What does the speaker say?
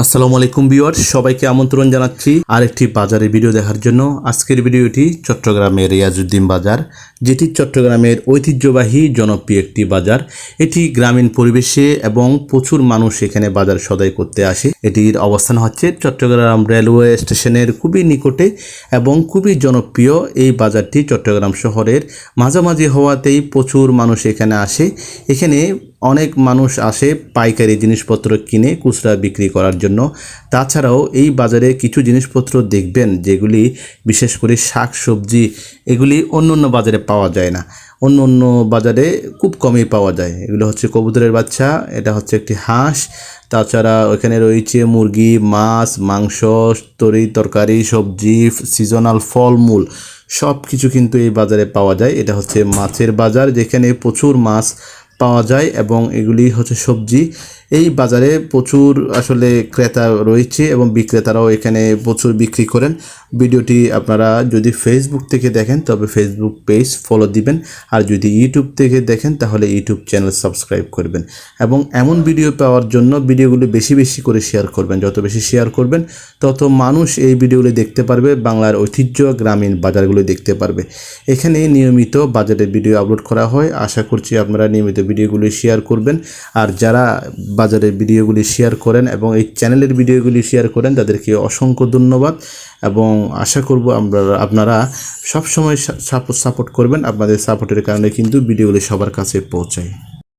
আসসালামু আলাইকুম ভিউয়ার সবাইকে আমন্ত্রণ জানাচ্ছি আরেকটি বাজারের ভিডিও দেখার জন্য। আজকের ভিডিওটি চট্টগ্রামের রিয়াজউদ্দিন বাজার, যেটি চট্টগ্রামের ঐতিহ্যবাহী জনপ্রিয় একটি বাজার। এটি গ্রামীণ পরিবেশে এবং প্রচুর মানুষ এখানে বাজার সদাই করতে আসে। এটির অবস্থান হচ্ছে চট্টগ্রাম রেলওয়ে স্টেশনের খুবই নিকটে এবং খুবই জনপ্রিয় এই বাজারটি চট্টগ্রাম শহরের মাঝামাঝি হওয়াতেই প্রচুর মানুষ এখানে আসে। এখানে অনেক মানুষ আসে পাইকারি জিনিসপত্র কিনে খুচরা বিক্রি করার জন্য। তাছাড়াও এই বাজারে কিছু জিনিসপত্র দেখবেন যেগুলি বিশেষ করে শাক সবজি এগুলি অন্য অন্য বাজারে পাওয়া যায় না। অন্য অন্য বাজারে খুব কমই পাওয়া যায়। এগুলো হচ্ছে কবুতরের বাচ্চা, এটা হচ্ছে একটি হাঁস। তাছাড়া ওখানে রয়েছে মুরগি, মাছ, মাংস, তরি, তরকারি, সবজি, সিজনাল ফলমূল সব কিছু কিন্তু এই বাজারে পাওয়া যায়। এটা হচ্ছে মাছের বাজার, যেখানে প্রচুর মাছ পাওয়া যায় এবং এগুলি হচ্ছে সবজি। এই বাজারে প্রচুর আসলে ক্রেতা রয়েছে এবং বিক্রেতারাও এখানে প্রচুর বিক্রি করেন। ভিডিওটি আপনারা যদি ফেসবুক থেকে দেখেন, তবে ফেসবুক পেজ ফলো দিবেন। আর যদি ইউটিউব থেকে দেখেন, তাহলে ইউটিউব চ্যানেল সাবস্ক্রাইব করবেন। এবং এমন ভিডিও পাওয়ার জন্য ভিডিওগুলি বেশি বেশি করে শেয়ার করবেন। যত বেশি শেয়ার করবেন, তত মানুষ এই ভিডিওগুলি দেখতে পারবে, বাংলার ঐতিহ্য, গ্রামীণ বাজারগুলি দেখতে পারবে। এখানে নিয়মিত বাজারের ভিডিও আপলোড করা হয়। আশা করছি আপনারা নিয়মিত ভিডিওগুলি শেয়ার করবেন। আর যারা বাজারের ভিডিওগুলি শেয়ার করেন এবং এই চ্যানেলের ভিডিওগুলি শেয়ার করেন, তাদেরকে অসংখ্য ধন্যবাদ। এবং আশা করব আমরা আপনারা সবসময় সাপোর্ট সাপোর্ট করবেন। আপনাদের সাপোর্টের কারণে কিন্তু ভিডিওগুলি সবার কাছে পৌঁছায়।